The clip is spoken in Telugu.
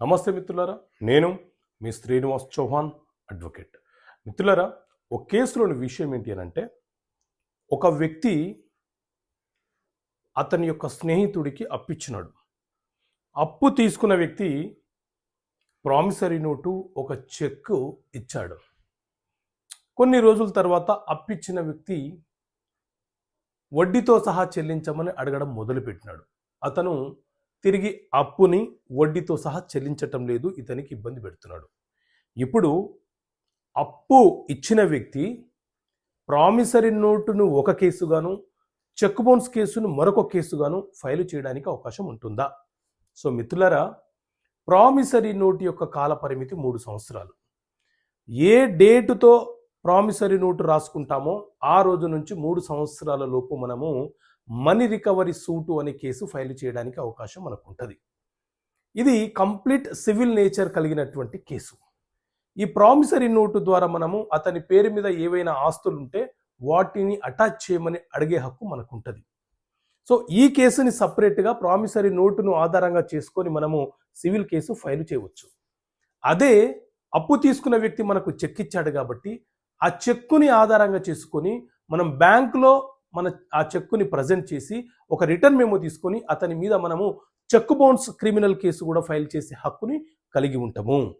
నమస్తే మిత్రులారా నేను మీ శ్రీనివాస్ చౌహాన్ అడ్వకేట్. మిత్రులారా ఒక కేసులోని విషయం ఏంటి అని అంటే ఒక వ్యక్తి అతని యొక్క స్నేహితుడికి అప్పిచ్చినాడు. అప్పు తీసుకున్న వ్యక్తి ప్రామిసరీ నోటు ఒక చెక్ ఇచ్చాడు. కొన్ని రోజుల తర్వాత అప్పిచ్చిన వ్యక్తి వడ్డీతో సహా చెల్లించమని అడగడం మొదలుపెట్టినాడు. అతను తిరిగి అప్పుని వడ్డీతో సహా చెల్లించటం లేదు ఇతనికి ఇబ్బంది పెడుతున్నాడు. ఇప్పుడు అప్పు ఇచ్చిన వ్యక్తి ప్రామిసరీ నోటును ఒక కేసుగాను చెక్ బౌన్స్ కేసును మరొక కేసుగాను ఫైలు చేయడానికి అవకాశం ఉంటుందా? సో మిత్రులరా ప్రామిసరీ నోటు యొక్క కాల పరిమితి మూడు సంవత్సరాలు. ఏ డేటుతో ప్రామిసరీ నోటు రాసుకుంటామో ఆ రోజు నుంచి మూడు సంవత్సరాల లోపు మనము మనీ రికవరీ సూటు అనే కేసు ఫైల్ చేయడానికి అవకాశం మనకు ఉంటుంది ఇది కంప్లీట్ సివిల్ నేచర్ కలిగినటువంటి కేసు. ఈ ప్రామిసరీ నోటు ద్వారా మనము అతని పేరు మీద ఏవైనా ఆస్తులు ఉంటే వాటిని అటాచ్ చేయమని అడిగే హక్కు మనకు ఉంటుంది సో ఈ కేసుని సపరేట్గా ప్రామిసరీ నోటును ఆధారంగా చేసుకొని మనము సివిల్ కేసు ఫైల్ చేయవచ్చు. అదే అప్పు తీసుకున్న వ్యక్తి మనకు చెక్ ఇచ్చాడు కాబట్టి ఆ చెక్కుని ఆధారంగా చేసుకొని మనం బ్యాంకులో మన ఆ చెక్కుని ప్రజెంట్ చేసి ఒక రిటర్న్ మేము తీసుకొని అతని మీద మనము చెక్ బౌన్స్ క్రిమినల్ కేసు కూడా ఫైల్ చేసే హక్కుని కలిగి ఉంటాము.